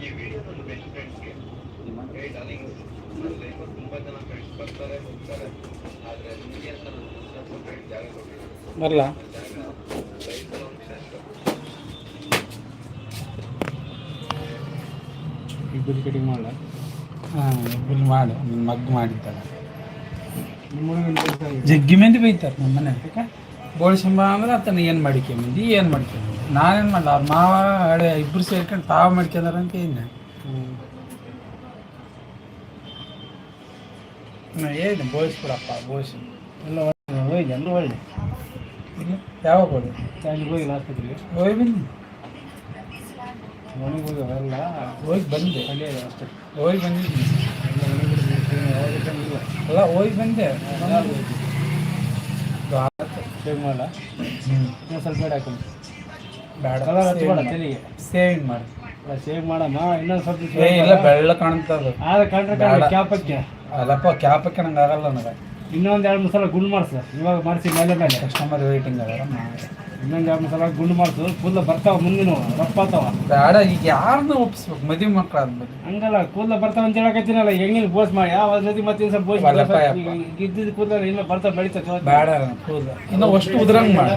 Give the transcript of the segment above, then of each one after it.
ಈ ಬೆಸ್ಟ್ ಫ್ರೆಂಡ್ಸ್ಗೆ ಏ ಡಾರ್ಲಿಂಗ್ ನನ್ನ ಲೈಫಲ್ಲಿ ತುಂಬಾ ಜನ ಫ್ರೆಂಡ್ಸ್ ಬರ್ತಾರೆ ಹೋಗ್ತಾರೆ. ಆದ್ರೆ ನಿಮಗೆ ಅಂತ ನನ್ನ ಫ್ರೆಂಡ್ ಜಾಗ ಕೊಟ್ಟಿಲ್ಲ. ಬರಲ್ಲ ಜಾಗ ಲೈಫಲ್ಲಿ ಒಂದು ಶ್ರೇಷ್ಠ ಇಬ್ಬರು ಕಟಿಂಗ್ ಮಾಡಲ್ಲ ಹಾಂ ಇಬ್ಬರು ಮಾಡು ನಿನ್ನ ಮಗ್ ನಿಮ್ಮ ಮಗ್ಗು ಮಾಡಿದ್ದಾರೆ ಆಗಿದೆ. ಜಗ್ಗಿ ಮಂದಿ ಬೈತಾರೆ ನಮ್ಮ ಮನೆ ಬೋಳ್ಸಂಬ ಅಂದ್ರೆ ಆತನ ಏನು ಮಾಡ್ಕೊಂಬಂದು ಏನು ಮಾಡ್ಕೊಂಬಂದು ನಾನೇನು ಮಾಡಲ್ಲ ಅವ್ರ ಮಾವ ಹಳೆ ಇಬ್ಬರು ಸೇರ್ಕೊಂಡು ತಾವು ಮಾಡ್ಕೊಂಡಾರ ಅಂತ ಏನು ಏನು ಬೋಯಿಸ್ಬಿಡಪ್ಪ ಬೋಯಿಸಿ ಎಲ್ಲ ಒಳ್ಳೆ ಹೋಗಿ ಎಲ್ಲರೂ ಒಳ್ಳೆ. ಇಲ್ಲ ಯಾವಾಗ ಹೋಗಿ ಅಲ್ಲಿ ಹೋಗಿ ಆಸ್ಪತ್ರೆಗೆ ಹೋಗಿ ಬನ್ನಿ ಮನೆಗೆ ಹೋಗಿ ಅವೆಲ್ಲ ಹೋಗಿ ಬಂದೆ. ಅಲ್ಲೇ ಅಷ್ಟೇ. ಹೋಗಿ ಬಂದಿದ್ದೀನಿ ಅಲ್ಲ ಹೋಗಿ ಬಂದೆ. ಶೇವ್ ಮಾಡಲ್ಲ ಸ್ವಲ್ಪ ಬೇಡ ಹಾಕೊಂಡು ಬೇಡ. ಸೇವಿಂಗ್ ಮಾಡಿ. ಸೇವ್ ಮಾಡಮ್ಮ. ಇನ್ನೊಂದು ಸ್ವಲ್ಪ ಏ ಇಲ್ಲ ಬೆಳ್ಳ ಕಾಣ್ತದ ಆದ್ರೆ ಕಂಡ್ರೆ ಬೇಡ. ಕ್ಯಾಪಕ್ಕೆ. ಅಲ್ಲಪ್ಪ ಕ್ಯಾಪಕ್ಕೆ ನಂಗೆ ಆಗಲ್ಲ ನನಗೆ. ಇನ್ನೊಂದು ಎರಡು ಮೂರು ಸಲ ಗುಂಡು ಮಾಡಿಸು. ಇವಾಗ ಮಾಡಿಸಿ ಮೇಲೆ ಮೇಲೆ. ಕಸ್ಟಮರ್ ವೇಟಿಂಗ್ ಅದಾರ. ಮಾಡಿ ಇನ್ನೊಂದು ಎರಡು ಮೂರು ಸಲ ಗುಂಡು ಮಾಡಿಸು. ಕೂದಲು ಬರ್ತಾವ ಮುಂದಿನ ರಪ್ಪ ಬೇಡ ಈಗ ಯಾರನ್ನ ಒಪ್ಸ್ಬೇಕು? ಮದುವೆ ಮಕ್ಳು ಆದ್ಮೇಲೆ ಹಂಗಲ್ಲ ಕೂದಲು ಬರ್ತಾವ ಅಂತ ಹೇಳಕತ್ತೀನಲ್ಲ. ಹೆಂಗಿನ ಬೋಸ್ ಮಾಡಿ. ಯಾವ ನದಿ ಮತ್ತೆ ಸ್ವಲ್ಪ ಬೋಸ್. ಇದ್ದಿದ್ದು ಕೂದಲು ಇಲ್ಲ ಬರ್ತಾ ಬೆಳಿತೈತೆ ಬೇಡ ಕೂದಲು. ಇನ್ನು ಅಷ್ಟು ಉದ್ರಂಗ್ ಮಾಡಿ.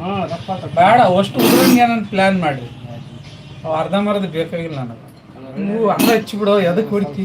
ಹಾಂ ರಪ್ಪ ಬೇಡ ಅಷ್ಟು ಉದ್ರಂಗ್ ಏನಂತ ಪ್ಲಾನ್ ಮಾಡಿ. ಅವು ಅರ್ಧ ಮರ್ಧ ಬೇಕಾಗಿಲ್ಲ ನನಗೆ. ನೀವು ಹಂಗ ಹಚ್ಚಿಬಿಡೋ. ಎದಕ್ಕೆ ಹೊಡಿತಿ?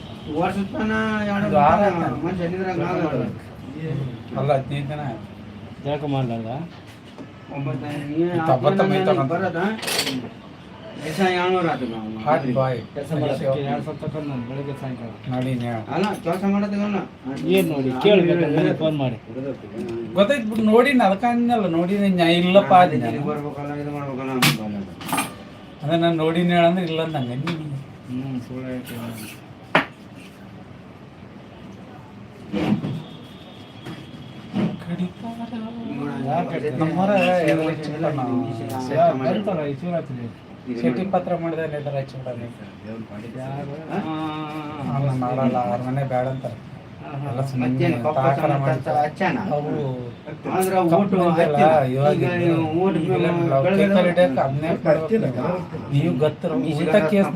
ಅಲ್ಲ ಹದಿನೈದು ದಿನ ಮಾಡಲಾರ್ದ? ಬಾಯ್. ಎರಡು ಬೆಳಗ್ಗೆ ಸಾಯಂಕಾಲ. ಅಲ್ಲ ಕೆಲಸ ಮಾಡೋದಲ್ಲ ಏನು ನೋಡಿ ಕೇಳಬೇಕು ಫೋನ್ ಮಾಡಿ. ಗೊತ್ತಾಯ್ತು ನೋಡಿ ಅದಕ್ಕೆ ಅನ್ನಲ್ಲ ನೋಡಿ ನ್ಯಾಯ ಇಲ್ಲಪ್ಪ ಅಂದೆ ನಾನು. ಬರ್ಬೇಕಲ್ಲ ಇದು ಮಾಡ್ಬೇಕಲ್ಲ ಅಂತ. ಅದೇ ನಾನು ನೋಡಿನ ಹೇಳಂದ್ರೆ ಇಲ್ಲ ನಂಗೆ ಹ್ಮ್ ಹ್ಞೂ ಸುಳ್ಳು ಹೇಳ್ತೀನಿ. ಶಿವರಾತ್ರಿ. ಪತ್ರ ಮಾಡಲ್ಲ ಅವ್ರ ಮನೆ ಬೇಡ ಅಂತಾರೆ. ನಾವು ಗೊತ್ತಿರೋ ಕೇಸ್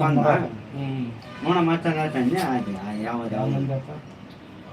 ನೋಡ ಮಾತಾಡ ತಂದೆ ಆಯ್ತು ಯಾವ್ದು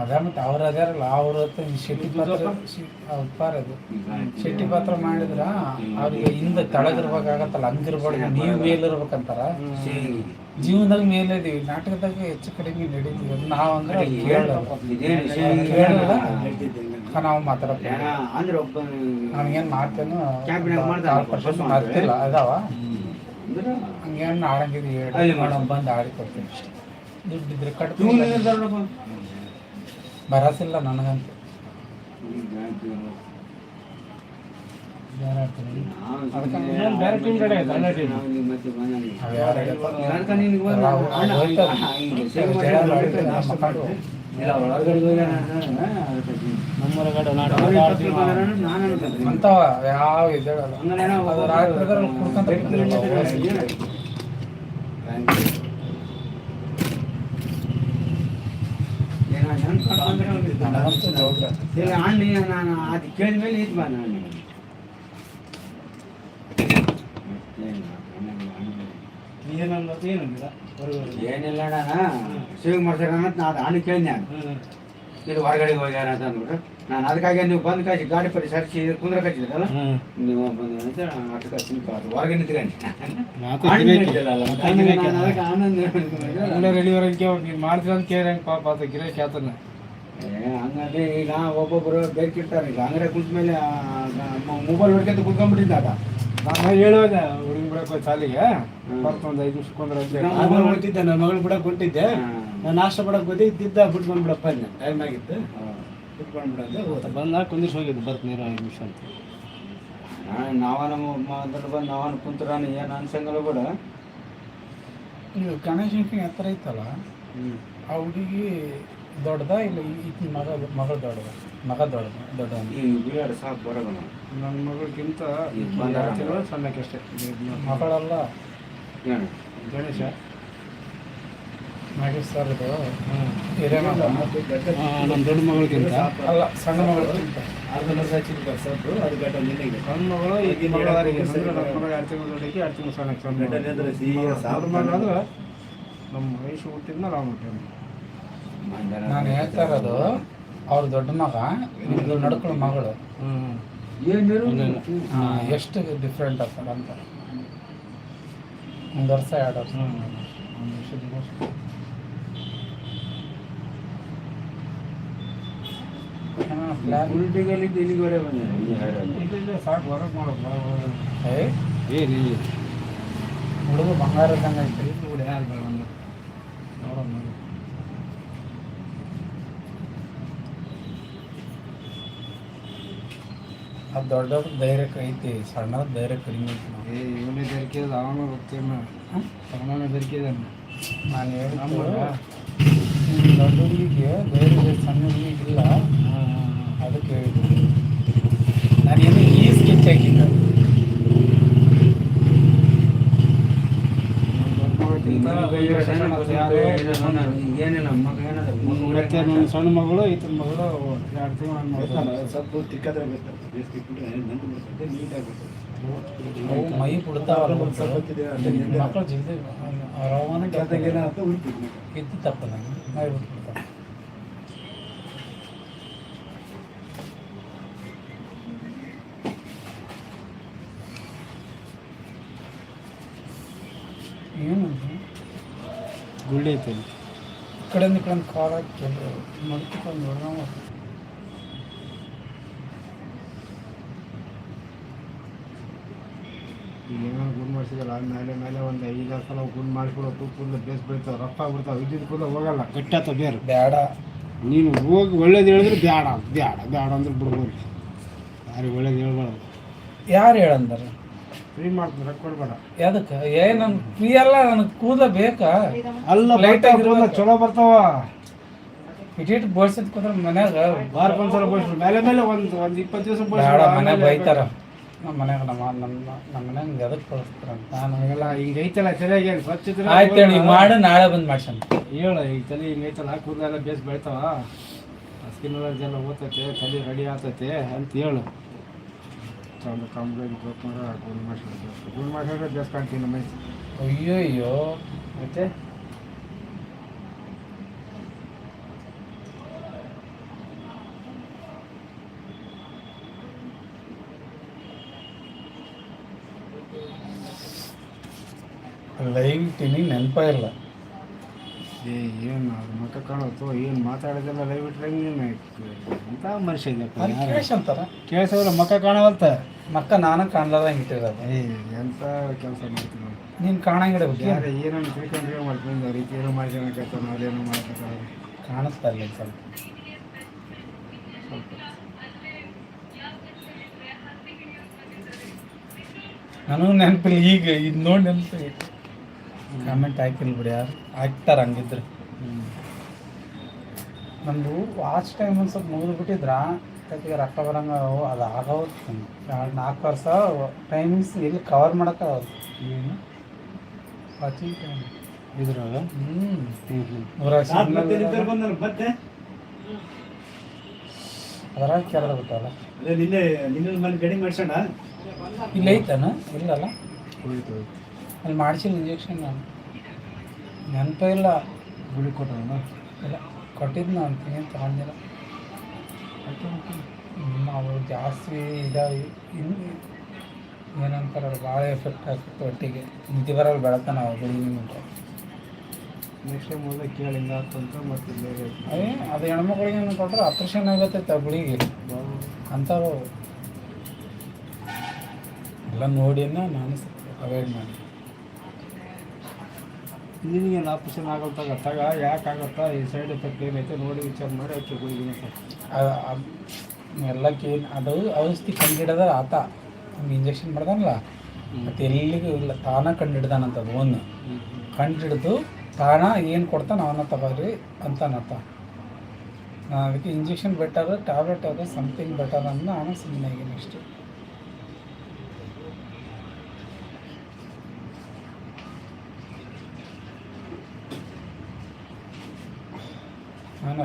ಅದ ಮತ್ತೆ ಅವ್ರು ಅದಾರಲ್ಲ ಅವ್ರ ಶೆಟ್ಟಿ ಪಾತ್ರ ಉಪ್ಪಾರ ಅದು. ಶೆಟ್ಟಿ ಪಾತ್ರ ಮಾಡಿದ್ರ ಅವ್ರಿಗೆ ಹಿಂದೆ ತಳಗಿರ್ಬೇಕಾಗತ್ತಲ್ಲ ಹಂಗಿರ್ಬಾರ್ದು ನೀವು ಮೇಲಿರ್ಬೇಕಂತಾರ. ಜೀವನದಾಗ ಮೇಲೆ ಇದೀವಿ ನಾಟಕದಾಗ ಹೆಚ್ಚು ಕಡಿಮೆ ನಡೀತೀವಿ ನಾವು ಅಂದ್ರೆ ಅದು ಕೇಳಲ್ಲ. ನಾವು ಒಬ್ಬ ನಮ್ಗೇನು ಮಾಡ್ತೇನೋ ಮಾತಿಲ್ಲ ಅದಾವ. ಅಂದ್ರೆ ಹಂಗೇನು ಆಡಂಗಿರಿ ಅಲ್ಲಿ ಮಾಡು. ಬಂದು ಆಡಿ ಕೊಡ್ತೀನಿ ಅಷ್ಟೇ. ದುಡ್ಡಿದ್ರೆ. ಬರಸಿಲ್ಲ ನನಗಂತೂ. ಬೇರೆ ಟೀಮ್. ಕಡೆ. team. ನಾವು ಮತ್ತೆ ಬಂದಾನೆ. ಅವು ಯಾರು ಹೇಳ್ತಾರೆ? ಅದಕ್ಕೆ ನಿನಗೆ ಬಂದ ಅವು ಅಣ್ಣ, ಹೋಯ್ತಲ್ಲ. ಆ, ಹಿಂಗೆ ಸೇವ್ ಮಾಡಿ ಜಗಳ ಹೋಗ್ಬೇಕು. ಆಡಿದ್ರೆ ನಮ್ಮ ಮಕ್ಕಳು. ಇಲ್ಲ, ಒಳಗಡೆ ಹೋಗ್ಯಾನ ಅಂತ, ಅದಕ್ಕೆ ನಮ್ಮೂರಗಡೆ ನಾಟಕ ಅವ್ರಿಗೆ ಆಡ್ತೀವಿ ಕರ್ಕೊಂಡು ನಾವು. ಬರೋಣ, ನಾನು ಅನ್ಕೊಂತೀನಿ. ಅಂಥವ ಯಾವ ಇದೇಳಲ್ಲ ಹಂಗಲ್ಲ ಏನೋ ಅದು ರಾತ್ರಿದಲ್ಲಿ ಕುಡ್ಕೊಂತ ಕೂತಿರ್ತಾವೆ. ಏನೋ ಜನ ಕರ್ಕೊಂಡ್ರೆ ಅವ್ನಿಗೆ ನನಗಂತೂ ಡೌಟ್ ಇಲ್ಲ, ಅಣ್ಣ ನಾನು ಅದು ಕೇಳಿದ ಮೇಲೆ ಇದು ಬಾ ನಾನು ನೀನು ಅನ್ನೋದು ಏನಂದಿಲ್ಲ ಹೊರಗಡೆ. ಏನಿಲ್ಲ ಅಣ್ಣ ಸೇವ್ ಮಾಡ್ತಾರೆ ಅಂತ ನಾನು ಅಣ್ಣ ಕೇಳಿದೆ ನಾನು. ಇದು ಹೊರಗಡೆ ಹೋಗ್ಯಾರ ಅಂತ ಅಂದ್ಬಿಟ್ರೆ ನಾನು ಅದಕ್ಕಾಗಿ ನೀವು ಬಂದು ಕಾಸಿ ಗಾಡಿ ಪರಿ ಸರ್ಚಿ ಕುಂದ್ರ ಕಚ್ಚಿದ್ರಲ್ಲ ಹ್ಮ್. ನೀವು ಬಂದು ಅಂತ ಕಚ್ಚಿನ ಕಾದು ಹೊರಗೆ ನಿಂತ್ಕೊಂಡು. ಮಾಡ್ತೀರ. ನಾನು ನೀನು ಅಂತ ಕೇಳಿ ಪಾಪ ಆತ ಗಿರಾಕಿ ಆತನ ಹಂಗಾಗಿ ಈಗ ಒಬ್ಬೊಬ್ರು ಬೇಕಿರ್ತಾರೆ. ಈಗ ಅಂಗಡಿ ಕುಂತ ಮೇಲೆ ಮೊಬೈಲ್ ಹೊಡ್ಕೊಂತ ಕುತ್ಕೊಂಡ್ಬಿಟ್ಟಿದ್ದಾಗ ನಾನು ಹೇಳುವಾಗ ಹುಡುಗಿ ಬಿಡಕ್ಕೆ ಸಾಲಿಗೆ ಬರ್ತ ಒಂದು ಐದು ನಿಮಿಷ ಕೊಂದ್ರೆ ನಾನು ಹೊಂಟಿದ್ದೆ ನನ್ನ ಮಗಳು ಬಿಡಕ್ ಕೊಟ್ಟಿದ್ದೆ ನಾನು ನಾಷ್ಟ ಮಾಡಕ್ ಹೋದೆ ಇದ್ದಿದ್ದ ಬಿಟ್ಟು ಬಂದ್ಬಿಡಪ್ಪ ಅಂದೆ ಟೈಮ್ ಆಗಿತ್ತು. ಬಿಟ್ಟು ಬಂದ್ಬಿಡಂದೆ ಹೋದ. ಬಂದ ಕುಂದಿರ್ಸಿ ಹೋಗಿದ್ದು ಬರ್ತೀನಿ ಇರೋ ಐದು ನಿಮಿಷ ಅಂತ. ನಾವನ ಮೊದಲು ಬಂದು ನಾವನ ಕುಂತ್ರ ಏನು ಅನ್ಸಂಗಲ್ಲ ಕೂಡ ಈಗ ಗಣೇಶ ಹತ್ರ ಐತಲ್ಲ ಆ ಹುಡುಗಿ ದೊಡ್ಡದ ಇಲ್ಲ ಈಕಿನ ಮಗ ಮಗಳು ದೊಡ್ಡದ? ಮಗ ದೊಡ್ಡದ ದೊಡ್ಡ ಈ ಬಿಳಿಯಾಡ ಸಾಕು ಬರೋಣ ನನ್ನ ಮಗಳಿಗಿಂತ ಈಗ ಅಷ್ಟೇ. ಮಗಳಲ್ಲ. ಏನು ಗಣೇಶ. ನಾಗೇಶ್ ಸರ್ ಇದು. ನಮ್ಮ ದೊಡ್ಡ ಮಗಳಿಗಿಂತ? ಅಲ್ಲ ಸಣ್ಣ ಮಗಳು. ಅರ್ಧ ಲಕ್ಷ ಹಚ್ಚಿದ್ ಬರ್ಸತ್ತು ಅದು ಬೆಟ್ಟ ನಿನ್ನೆಗೆ ಸಣ್ಣ ಮಗಳು ಈ ಮಗಳಾರಿಗೆ ಅಂದ್ರೆ ನನ್ನ ಮಗ ಎರಡು ತಿಂಗಳು ದೊಡ್ಡಕ್ಕೆ ಎರಡು ತಿಂಗಳು ಸಣ್ಣಕ್ಕೆ. ಸಣ್ಣ ಸಿ ಸಾವಿರ ಸಾಕು ಮಗ ಅಂದ್ರೆ ನಮ್ಮ ವಯಸ್ಸು ಹುಟ್ಟಿದ್ನ ನಾವು ಹುಟ್ಟಿದ್ವಿ. ನಾನು ಹೇಳ್ತಾ ಇರೋದು ಅವ್ರ ದೊಡ್ಡ ಮಗ ನಿಮ್ದು ನಡ್ಕೊಳ್ಳೋ ಮಗಳು. ಎಷ್ಟು ಡಿಫ್ರೆಂಟ್ ಆಗ್ತದೆ ಅಂತ. ಒಂದು ವರ್ಷ ಎರಡು ವರ್ಷ. ಹ್ಞೂ ಒಂದು ವರ್ಷದ ವರ್ಷ ಉಲ್ಟಿಗಲ್ಲಿದ್ದು ಇಲ್ಲಿವರೆ ಸಾಕು ಹೊರಗೆ ಮಾಡೋದು ಏ? ಏನಿ ಹುಡುಗ ಬಂಗಾರ ಇದ್ದಂಗೆ ಐತೆ ಯಾರು ಬೇಡ ನೋಡೋಣ ಅದು ದೊಡ್ಡದು ಧೈರ್ಯ ಐತಿ ಸಣ್ಣ ಧೈರ್ಯ ಕಡಿಮೆ ಐತಿ ನಾವು ಏ ಇವನೇ ದೊರಕಿದ ಅವನು ಗೊತ್ತೇನು ಅವನೇ. ದೊರಕಿದಾನೆ ನಾನು ಹೇಳಿ ದೊಡ್ಡ ಹುಡುಗಿಗೆ ಧೈರ್ಯ ಸಣ್ಣ ಹುಡುಗಿಗೆ ಇಲ್ಲ. ಅದಕ್ಕೆ ಹೇಳಿದ್ದು. ನಾನೇನು ಈ ಸ್ಕೆಚ್ ಹಾಕಿದ್ದೆ. ಏನಿಲ್ಲ ಮಗ ಏನದ? ಮತ್ತೆ ನನ್ನ ಸಣ್ಣ ಮಗಳು ಈತನ ಮಗಳು ಎರಡು ತಿಂಗಳು ಸ್ವಲ್ಪ ಮೈ ನಿಂದೆ. ಮಕ್ಕಳು ರವಾನ ಏನಾಗುತ್ತೆ ಇದ್ದು ತಪ್ಪದ ಮೈ ಏನು ಗುಳ್ಳಿ ಐತೆ ಕಡೆಯಿಂದ ಕಡೆ ಕಾಲ್ ಹಾಕಿ ಕೆಲವು ಮಡಿಕೊಂಡು ನೋಡೋಣ ಏನೋ ಗುಂಡ್ ಮಾಡಿಸಿದಲ್ಲ ಮೇಲೆ ಮೇಲೆ ಒಂದು ಐದಾರು ಸಲ ಗುಂಡ್ ಮಾಡಿಸ್ಬಿಡೋದು ಕೂದಲು ಬೇಸ್ ಬೀಳ್ತಾವೆ ರಫ್ ಆಗ್ಬಿಡ್ತಾವೆ. ಇದ್ದಿದ್ದು ಕೂಡ ಹೋಗಲ್ಲ. ಗಟ್ಟಾತ ಬೇರೆ. ಬೇಡ. ನೀನು ಹೋಗಿ ಒಳ್ಳೇದು ಹೇಳಿದ್ರೆ ಬೇಡ ಬೇಡ ಬೇಡ ಅಂದ್ರೆ ಬಿಡ್ಬೋದು. ಯಾರಿಗೆ ಒಳ್ಳೇದು ಹೇಳ್ಬಾರ್ದು. ಯಾರು ಹೇಳಂದಾರೆ? ಫ್ರೀ ಮಾಡ್ತೀನಿ ಕೊಡ್ಬೇಡ. ಯಾದಕ್ಕೆ ಏ ನನ್ ಫ್ರೀ ಅಲ್ಲ ನನಗೆ ಕೂದ ಬೇಕಾ? ಅಲ್ಲ ಲೈಟ್. ಕೂದ್ಲು ಚಲೋ ಬರ್ತಾವ. ಇಟಿಟ್ ಬೋಳ್ಸಿದ್ ಕೂದ್ರೆ ಮನ್ಯಾಗ. ಬಾರ್ ಒಂದ್ ಸಲ ಬೋಳ್ಸ್ಬಿಡು ಮೇಲೆ ಮೇಲೆ ಒಂದು ಒಂದು ಇಪ್ಪತ್ತು ದಿವಸ ಬೇಡ ಮನ್ಯಾಗ ಬೈತಾರ. ನಮ್ಮ ಮನ್ಯಾಗ ನಮ್ಮ ನಮ್ಮ ನಮ್ಮ ಮನ್ಯಾಗ ಎದಕ್ಕೆ ಕಳಿಸ್ತಾರ ಅಂತ. ನಾನು ಹಂಗೆಲ್ಲ ಹಿಂಗೆ ಐತಲ್ಲ ಸರಿಯಾಗಿ ಏನು ಸ್ವಚ್ಛ ಇದ್ರೆ ಆಯ್ತು ಹೇಳಿ ಮಾಡಿ ನಾಳೆ ಬಂದು ಮಾಡ್ಸಣ. ಹೇಳು ಈಗ ತಲೆ ಹಿಂಗೆ ಐತಲ್ಲ ಕೂದಲೆಲ್ಲ ಬೇಸ್ ಬೆಳಿತಾವ ಸ್ಕಿನ್ ಎಲ್ಲ ಓದ್ತೈತೆ ತಲೆ ರೆಡಿ ಆಗ್ತೈತೆ ಅಂತ ಹೇಳು. ಚಂದ ಕಂಪ್ಲೇಂಟ್ ಕೊಟ್ಕೊಂಡ್ರೆ ಗುಂಡ್ ಮಾಡಿಸ್ಬಿಡ್ಬೇಕು ಗುಂಡ್ ಮಾಡಿಸಿದ್ರೆ ಬೇಸ್ ಕಾಣ್ತೀನಿ ನಮ್ಮ ಮೈಸೂರು ಅಯ್ಯೋ ಅಯ್ಯೋ ಮತ್ತೆ ಲೈವ್ ಇಟ್ಟಿನಿ ನೆನಪ ಇಲ್ಲ ಏ ಏನು ಅದು ಮುಖ ಕಾಣುತ್ತೋ ಏನು ಮಾತಾಡೋದೆಲ್ಲ ಇಟ್ರೆ ನೀನು ಎಂಥ ಮನುಷ್ಯ ಕೇಳಿಸ್ ಅಂತಾರ? ಕೇಳಿಸೋಲ್ಲ ಮುಖ ಕಾಣವಲ್ತ? ಮಕ್ಕ ನಾನು ಕಾಣ್ಲಾರ್ದಂಗೆ ಇಟ್ಟಿರೋದು. ಏ ಎಂಥ ಕೆಲಸ ಮಾಡ್ತೀನಿ ನೀನು ಕಾಣಂಗಿಡಬೇಕು ಯಾರು ಏನನ್ನು ತಿಳ್ಕೊಂಡ್ರೆ ಮಾಡ್ತೀನಿ ಅವ್ರ ರೀತಿ ಏನೋ ಮಾಡ್ಕೊಳಕತ್ತ ನಾವೇನೋ ಮಾಡ್ಕೊತಾರೆ ಕಾಣಿಸ್ತಾ ಇಲ್ಲ ಸ್ವಲ್ಪ. ನನಗೂ ನೆನಪಿಲ್ಲ ಈಗ ಇದು ನೋಡಿ ನೆನಪು ಕಾಮೆಂಟ್ ಹಾಕಿಲ್ಲ ಬಿಡಿ ಯಾರು? ಹಾಕ್ತಾರ ಹಂಗಿದ್ರೆ. ನಮ್ಮದು ವಾಚ್ ಟೈಮ್ ಒಂದು ಸ್ವಲ್ಪ ಮುಗಿದು ಬಿಟ್ಟಿದ್ರ ಅದಕ್ಕೆ ರೊಕ್ಕ ಬರಂಗ ಅದು ಆಗೋದು ಎರಡು ನಾಲ್ಕು ವರ್ಷ ಟೈಮಿಂಗ್ಸ್ ಎಲ್ಲಿ ಕವರ್ ಮಾಡೋಕ್ಕಾಗದು ಏನು? ವಾಚಿಂಗ್ ಟೈಮ್ ಇದ್ರಾಗ ಹ್ಞೂ ಮತ್ತೆ ಅದ್ರಾಗ ಬಿಟ್ಟಲ್ಲ ಅದೇ ನಿನ್ನೆ ನಿನ್ನ ಮನೆ ಗಡಿ ಮಾಡ್ಸೋಣ? ಇಲ್ಲ ಐತನ? ಇಲ್ಲಲ್ಲ. ಹೋಯ್ತು ಹೋಯ್ತು. ಅಲ್ಲಿ ಮಾಡಿಸಿಲ್ಲ ಇಂಜೆಕ್ಷನ್ ನಾನು. ನೆನಪೇ ಇಲ್ಲ. ಗುಳಿ ಕೊಟ್ಟರು ಇಲ್ಲ. ಕೊಟ್ಟಿದ್ದು ನಾನು ಏನು ತಗೊಂಡಿಲ್ಲ. ಅವರು ಜಾಸ್ತಿ ಇದಾಗಿ ಇನ್ನು ಏನಂತಾರೆ ಭಾಳ ಎಫೆಕ್ಟ್ ಆಗ್ತಿತ್ತು ಒಟ್ಟಿಗೆ. ನಿದ್ದೆ ಬರಲ್ಲ ಬೆಳಕ ನಾವು ಗುಳಿಗೆ ನೆಕ್ಸ್ಟ್ ಟೈಮ್ ಹೋದಾಗ ಕೇಳಿ ಹಿಂಗೆ ಆಗ್ತಂತ ಮತ್ತೆ ಬೇರೆ ಅದೇ ಅದು ಹೆಣ್ಮಕ್ಳಿಗೆ ಏನು ಕೊಟ್ಟರೆ ಆಪ್ರೇಷನ್ ಆಗತ್ತೈತೆ ಆ ಗುಳಿಗೆ. ಅಂಥವು ಎಲ್ಲ ನೋಡಿನ ನಾನು ಅವಾಯ್ಡ್ ಮಾಡಿ ನಿನಗೇನು ಆಪ್ರೇಷನ್ ಆಗಲ್ತಾಗ ಗೊತ್ತಾಗ ಯಾಕೆ ಆಗತ್ತಾ ಈ ಸೈಡ್ ಎಫೆಕ್ಟ್ ಏನೈತೆ ನೋಡಿ ವಿಚಾರ ಮಾಡಿ ಹಚ್ಚಿ ಹೋಗಿದ್ದೀನಿ ಸರ್. ಆ- ಎಲ್ಲ ಕೇನ್ ಅದು ಔಷಧಿ ಕಂಡಿಡ್ದ ಆತ. ಇಂಜೆಕ್ಷನ್ ಮಾಡ್ದಾನಲ್ಲ. ಮತ್ತು ಎಲ್ಲಿಗೂ ಇಲ್ಲ ತಾನ ಕಂಡಿಡ್ದಾನಂತ ಅದು ಒಂದು. ಕಂಡಿಡ್ದು ತಾನ ಏನು ಕೊಡ್ತಾನೆ ಅವನ ತಗೋರಿ ಅಂತಾನತ್ತ ನಾನು ಅದಕ್ಕೆ ಇಂಜೆಕ್ಷನ್ ಬೆಟರ್ ಟ್ಯಾಬ್ಲೆಟ್ ಅದು ಸಮಥಿಂಗ್ ಬೆಟರ್ ಅಂತ ನಾನು ಸುಮ್ಮನೆ ಆಗಿನಿ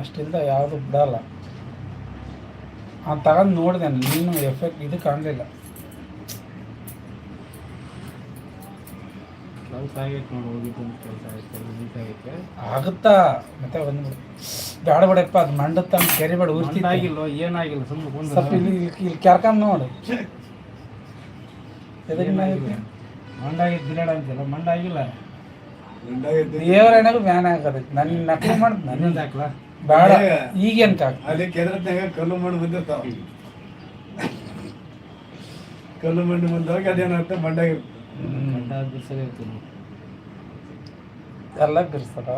ಅಷ್ಟೇ ನಾನು ಅಷ್ಟಿಂದ ಯಾವುದು ಬಿಡಲ್ಲ. ಅವ್ನು ತಗೊಂಡು ನೋಡಿದೆ ನೀನು ಎಫೆಕ್ಟ್ ಇದು ಕಾಣಲಿಲ್ಲ. ಆಗುತ್ತಾ? ಮತ್ತೆ ಒಂದು ಬ್ಯಾಡ ಬೇಡಪ್ಪ ಅದು ಮಂಡತ್ತ ಅಂತ ಕೆರೆ ಬೇಡ ಉರ್ತಿತ್ತು ಆಗಿಲ್ಲ ಏನಾಗಿಲ್ಲ ಸುಮ್ಮನೆ ಸ್ವಲ್ಪ ಇಲ್ಲಿ ಇಲ್ಲಿ ಕೆರ್ಕೊಂಡ್ ನೋಡು. ಮಂಡಾಗಿದ್ದು ಬಿರಾಡ ಅಂತಿಲ್ಲ ಮಂಡ ಆಗಿಲ್ಲ ದೇವರ ಏನಾದ್ರು ಬ್ಯಾನ್ ಆಗದೈತಿ ನನ್ನ ನಕಲಿ ಮಾಡ್ದು ನನ್ನ ಹಾಕ್ಲಾ? ಬೇಡ. ಕಾಕ ಅಲ್ಲಿ ಕೆದ್ರತ್ನಾಗ ಕಲ್ಲು ಮಣ್ಣು ಬಂದಿರ್ತಾವ. ಕಲ್ಲು ಮಣ್ಣು ಬಂದಾಗ ಅದೇನಾಗುತ್ತೆ? ಮಂಡಾಗ ಎಲ್ಲ ಬಿರ್ಸದ?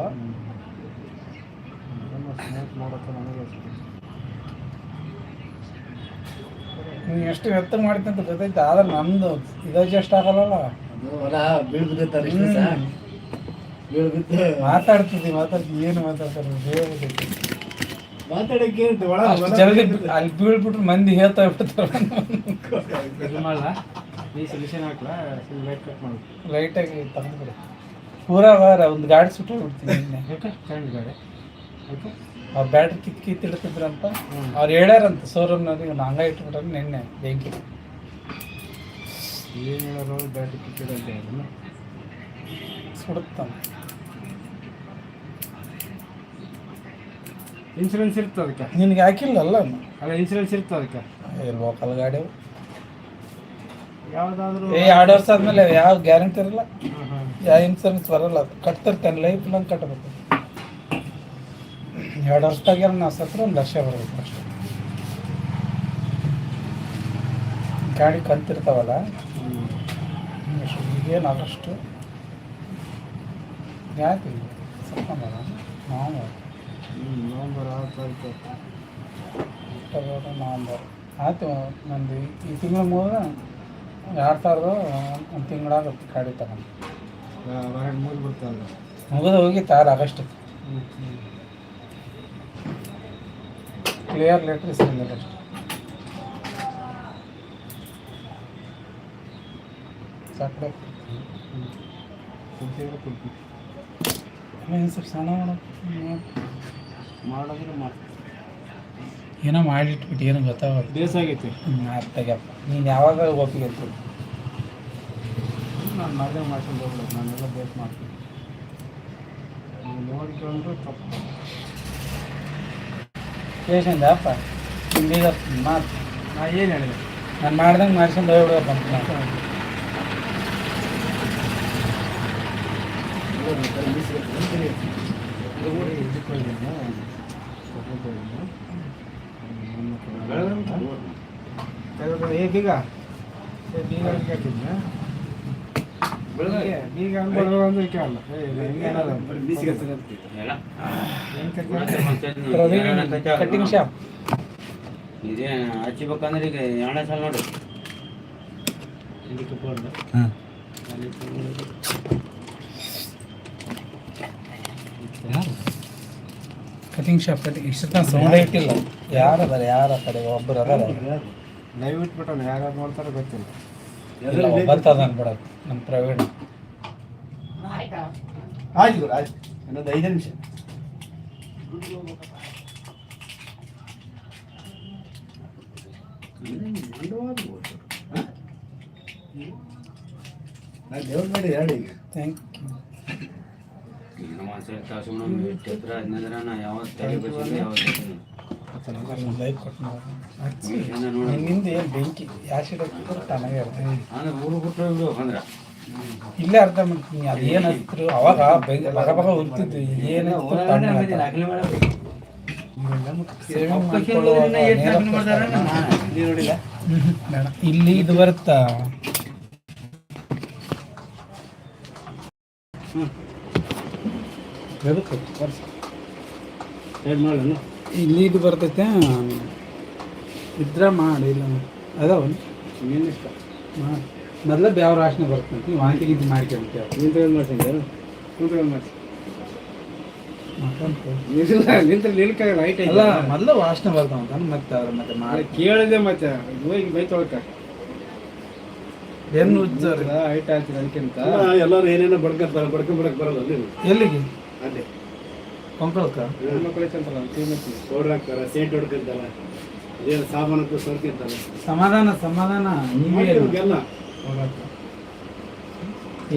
ನೀವು ಎಷ್ಟು ವ್ಯಕ್ತ ಮಾಡ್ತೀನಿ ಅಂತ ಗೊತ್ತೈತೆ ಆದ್ರೆ ನಮ್ದು ಇದು ಅಡ್ಜಸ್ಟ್ ಆಗಲ್ಲಲ್ಲ. ಅದು ಹೊಲ ಮಾತಾಡ್ತೀನಿ ಬಿದ್ದಿರ್ತಾರೆ ಇಷ್ಟು ದಿವ್ಸ. ಹ್ಮ್. ಬೀಳ್ ಬಿದ್ದು ಮಾತಾಡ್ತಿದ್ದಿ ಮಾತಾಡ್ತಿ ಏನು ಮಾತಾಡ್ತಾರೆ ಮಾತಾಡಕ್ಕೆ ಏನಂತೆ ಒಳ ಜಲ್ದಿ ಅಲ್ಲಿ ಬೀಳ್ಬಿಟ್ರೆ ಮಂದಿ ಹೇಳ್ತಾ ಬಿಡ್ತಾರೆ. ಇದು ಮಾಡಲ್ಲ ಈ ಸೊಲ್ಯೂಷನ್ ಹಾಕ್ಲಾ ಲೈಟ್ ಕಟ್ ಮಾಡು. ಲೈಟಾಗಿ ತೆಗೆದ್ಬಿಡು ಪೂರಾ ವಾರ ಒಂದು ಗಾಡಿ ಸುಟ್ಟು ನಿನ್ನೆ. ಯಾಕೆ? ಕರೆಂಟ್ ಗಾಡಿ. ಓಕೆ ಅವ್ರು ಬ್ಯಾಟ್ರಿ ಕಿತ್ ಕಿತ್ತಿಡ್ತಿದ್ರಂತ. ಅವ್ರು ಹೇಳ್ಯಾರಂತ ಶೋರೂಮ್ನವ್ರಿಗೆ ಒಂದು ಹಂಗ ಇಟ್ಬಿಟ್ರೆ ನಿನ್ನೆ ಬೆಂಕಿ. ಏನು ಹೇಳೋರು? ಬ್ಯಾಟ್ರಿ ಹೇಳಿದ್ನ ಸುಡುತ್ತಾನ. ಇನ್ಸೂರೆನ್ಸ್ ಇರ್ತದೆ ಅದಕ್ಕೆ. ನಿನಗೆ ಹಾಕಿಲ್ಲ ಅಲ್ಲ ಅಲ್ಲ ಇನ್ಸೂರೆನ್ಸ್ ಇರ್ತದೆ ಅದಕ್ಕೆ. ಲೋಕಲ್ ಗಾಡಿ ಯಾವುದಾದ್ರೂ ಏ ಎರಡು ವರ್ಷ ಆದ್ಮೇಲೆ ಯಾವ ಗ್ಯಾರಂಟಿ ಇರಲ್ಲ? ಯಾವ ಇನ್ಸೂರೆನ್ಸ್ ಬರಲ್ಲ. ಅದು ಕಟ್ತಿರ್ತಾನೆ ಲೈಫ್ ನಂಗೆ ಕಟ್ಟಬೇಕು ಎರಡು ವರ್ಷದಾಗ ನಾ ಸತ್ರ ಒಂದು ಲಕ್ಷ ಬರಬೇಕು ಅಷ್ಟು. ಗಾಡಿ ಕಂತಿರ್ತಾವಲ್ಲ ಈಗೇನು ಆದಷ್ಟು ಯಾಕೆ? ಸೆಪ್ಟೆಂಬರ ನವಂಬರ್ ನವಂಬರ್ ಆರು ತಾರೀಕು ಅಕ್ಟೋಬರ್ ನವಂಬರ್. ಆಯಿತು ನಂದು ಈ- ಈ ತಿಂಗಳು ಮುಗಿದ ಎರಡು ಸಾವಿರದ ಒಂದು ತಿಂಗಳಾಗ ಗಾಡಿ ತಗೊಂಡು. ವಾರಂಟ್ ಮೂರು ಬರ್ತಲ್ಲ ಮುಗಿದು ಹೋಗಿ ತಾರು ಆಗಸ್ಟ್. ಕ್ಲಿಯರ್ ಲೆಟ್ರ್ ಸಿಗಲಿಲ್ಲ ಅಷ್ಟು. ಸಕ್ಕರೆ ಕೊಡ್ತೀವಿ ಸಣ್ಣ ಮಾಡೋ ಮಾಡಿದ್ರೆ ಏನೋ ಮಾಡಿಟ್ಬಿಟ್ಟು ಏನು ಆಗೈತಿ. ಬೇಸಾಗೈತಿ ಅರ್ಥಗಪ್ಪ ನೀನು ಯಾವಾಗ ಒಪ್ಪಿಗೆ ಇರ್ತೀನಿ ನಾನು ಮದುವೆ ಮಾಡ್ಕೊಂಡು ಹೋಗ್ಬಿಡೋದು ನಾನೆಲ್ಲ ಬೇಸ್ ಮಾಡ್ತೀನಿ. ನೀವು ನೋಡ್ಕೊಂಡ್ರು ತಪ್ಪು. ಪೇಷಂಟ್ ಅಪ್ಪ ಮಾತು. ನಾ ಏನು ಹೇಳಿದೆ? ನಾನು ಮಾಡ್ದಂಗೆ ಮಾಡ್ಕೊಂಡು ಹೋಗ್ಬಿಡ್ಬೇಕು ಅಂತ ಇದು ಹೋಗಿದ್ದೆ ಏ ಬೀಗ ಏ ಬೀಗ ಏ, ಬೀಗ ಅನ್ಬೋದು ಅಂದ್ರೆ ಕೇಳಲ್ಲ ಶಾಪ್ ಇದೇ ಹಚ್ಬೇಕಂದ್ರೆ ಈಗ ಎರಡನೇ ಸಲ ನೋಡಿ ಇದಕ್ಕೆ ಫೋನ್ ಕಟಿಂಗ್ ಶಾಪ್ ಕಟಿಂಗ್ ಇಷ್ಟ ಸೌಂಡ್ ಇಟ್ಟಿಲ್ಲ ಯಾರು ಅದಾರ? ಯಾರ ಕಡೆ? ಒಬ್ಬರು ಅದಾರ? ಲೈವ್ ಇಟ್ಬಿಟ್ಟು ಯಾರ್ಯಾರು ನೋಡ್ತಾರೆ ಗೊತ್ತಿಲ್ಲ. ಒಬ್ಬತ್ತ ಅದ ನಮ್ಮ ಪ್ರವೀಣ್. ಆಯ್ತು? ಗುರು, ಆಯ್ತು. ಇನ್ನೊಂದು ಐದು ನಿಮಿಷ. ನಾನು ದೇವ್ರ ಮಾಡಿ ಹೇಳಿ ಈಗ. ಥ್ಯಾಂಕ್ ನಾ ಯಾವತ್ತು ತಲೆ ಬಸ್ಸಿಲ್ಲ ನಿನ್ನಿಂದ ಏನು ಬೆಂಕಿ ಆಸಿಡ್ ಹಾಕಿದ್ರೆ ತನಗೆ ಇರ್ತದೆ ಅಂದ್ರೆ. ಊರು ಇಲ್ಲೇ ಅರ್ಥ ಮಾಡ್ತೀನಿ. ಅದು ಏನು ಅವಾಗ ಬಗ ಬಗ ಉಂತಿದ್ದು ಏನು ಇಲ್ಲಿ ಇದು ಬರುತ್ತಾ? ಏನು ಮಾಡೋಣ. ಇಲ್ಲಿ ಇದು ಬರ್ತೈತೆ ಇದ್ರ ಮಾಡಿ ಇಲ್ಲ ಅದಾವನು ಏನು ಇಷ್ಟ. ಮಾಡಿ ಮೊದಲ ಬ್ಯಾವ್ರ ವಾಸನೆ ಬರ್ತಂತೆ. ವಾಂತಿ ನಿಂತ್ಕೊಂಡು ನಿಂತ್ಕೊಂಡು ಮಾಡ್ತಿ ಮಾಡ್ಕೊಂತ ನಿಲ್ಲ ನಿಂತ ನಿಲ್ಕಾಗಲ್ಲ ಹೈಟ್ ಅಲ್ಲ ಮೊದಲು ವಾಸನೆ ಬರ್ತಾವಂತ ಮತ್ತೆ ಅವ್ರ ಮತ್ತೆ ಮಾಡಿ ಕೇಳಿದೆ ಮತ್ತೆ. ಇದು ಹೋಗಿ ಬೈತೊಳಕ ಉಜ್ಜೋರಿ. ಹೈಟ್ ಆಗ್ತದೆ ಅದಕ್ಕಿಂತ? ಎಲ್ಲರೂ ಏನೇನೋ ಬಡ್ಕೊಂತಾರೆ ಬಡ್ಕೊಂಬಿಡಕ್ ಬರಲ್ಲ ಎಲ್ಲಿಗೆ? ಅಲ್ಲಿ. ಕೊಂಕಳಕ್ಕ ಹಾಕ್ತಾರೆ ಸೇಂಟ್ ಹೊಡ್ಕೊಂತಾರೆ ಅದೇನು ಸಾಮಾನು ಸೋರ್ಕೊಂತಾರೆ ಸಮಾಧಾನ ಸಮಾಧಾನ ನೀವೇ ಅಲ್ಲ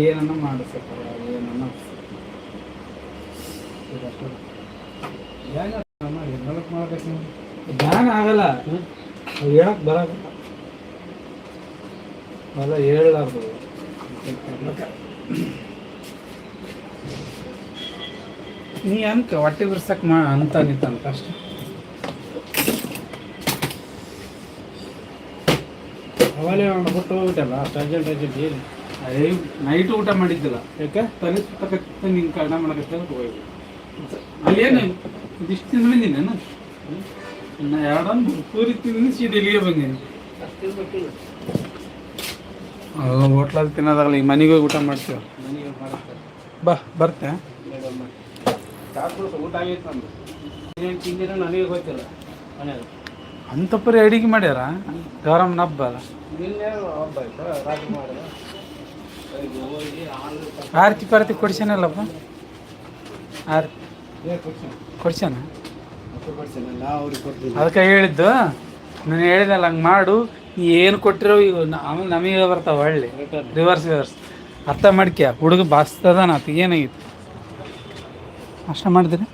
ಏನನ್ನ ಮಾಡಿಸಪ್ಪ ಏನನ್ನ ಮಾಡ್ಬೇಕು ಆಗಲ್ಲ. ಹೇಳಕ್ ಬರಲ್ಲ. ಅಲ್ಲ ಹೇಳಲಾರ್ದು. ನೀ ಅನ್ಕ ಹೊಟ್ಟೆ ಬಿರ್ಸಕ್ ಮಾ ಅಂತ ನಿಂತಂತ ಅಷ್ಟೆ. ಅವಲೇ ಬಿಟ್ಟು ಹೋಗ್ಬಿಟ್ಟಲ್ಲ ಅಷ್ಟು ಅರ್ಜೆಂಟ್ ಅರ್ಜೆಂಟ್ ಏನು ಅದೇ ನೈಟ್ ಊಟ ಮಾಡಿದ್ದಿಲ್ಲ. ಯಾಕೆ? ತಲೆ ಸುತ್ತಕತ್ತ ನಿನ್ ಕಾರಣ ಮಾಡಕತ್ತ ಹೋಗಿ ಅಲ್ಲೇನು? ಇದಿಷ್ಟು ತಿಂದು ಬಂದಿನಿ ಇನ್ನ ಎರಡೊಂದು ಪೂರಿ ತಿಂದು ಇಲ್ಲಿಗೆ ಬಂದೀನಿ. ಹೋಟ್ಲಲ್ಲಿ ತಿನ್ನೋದಾಗಲಿ ಈ ಮನೆಗೆ ಹೋಗಿ ಊಟ ಮಾಡ್ತೀವಿ ಮನೆಗೆ ಬಾ ಬರ್ತೆ. ಚಾಕು ಊಟ ಆಗೈತೆ ನಮ್ದು. ಏನೇನು ತಿಂದಿರೋ ನನಗೆ ಗೊತ್ತಿಲ್ಲ ಮನೆಯಾಗ ಅಂತ ಪರಿ ಅಡಿಗೆ ಮಾಡ್ಯಾರ? ಗೌರಮ್ಮನ ಹಬ್ಬ ಅಲ್ಲ? ನಿನ್ನೆ ಹಬ್ಬ ಆಯ್ತಾ? ರಾತ್ರಿ ಹೋಗಿ ಹಾಲು ಆರತಿ ಪಾರತಿ ಆರತಿ. ಏ ಮತ್ತೆ ಅವ್ರಿಗೆ ಕೊಡ್ತೀವಿ ಅದಕ್ಕೆ ಹೇಳಿದ್ದು ನಾನು ಹೇಳಿದಲ್ಲ ಹಂಗೆ ಮಾಡು. ನೀ ಏನು ಕೊಟ್ಟಿರೋ ಈಗ ನ- ಆಮೇಲೆ ನಮಗೆ ಬರ್ತಾವ ಒಳ್ಳೆ ರಿವರ್ಸ್ ರಿವರ್ಸ್ ಅರ್ಥ ಮಾಡ್ಕ್ಯಾ? ಹುಡುಗ ಬಾಸ್ತದಾನ ಆತ ಏನಾಗಿತ್ತು? ಅಷ್ಟ ಮಾಡಿದ್ರಿ?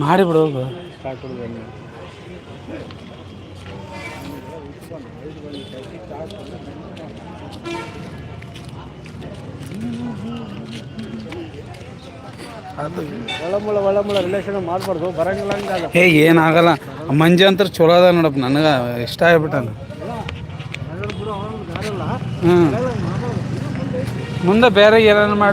ಮಾಡಿಬಿಡು ಹೋಗು. ಅದು ಒಳಮುಳ ಒಳಮುಳ ರಿಲೇಷನ್ ಮಾಡಬಾರ್ದು ಬರಂಗಿಲ್ಲ ಹಂಗಾಗ ಏ ಏನಾಗಲ್ಲ. ಮಂಜು ಅಂತ ಚಲೋ ಅದ ನೋಡಪ್ಪ ನನಗೆ ಇಷ್ಟ ಆಗ್ಬಿಟ್ಟ ಹ್ಞೂ ಮುಂದೆ ಬೇರೆ ಏನಾರು ಮಾಡು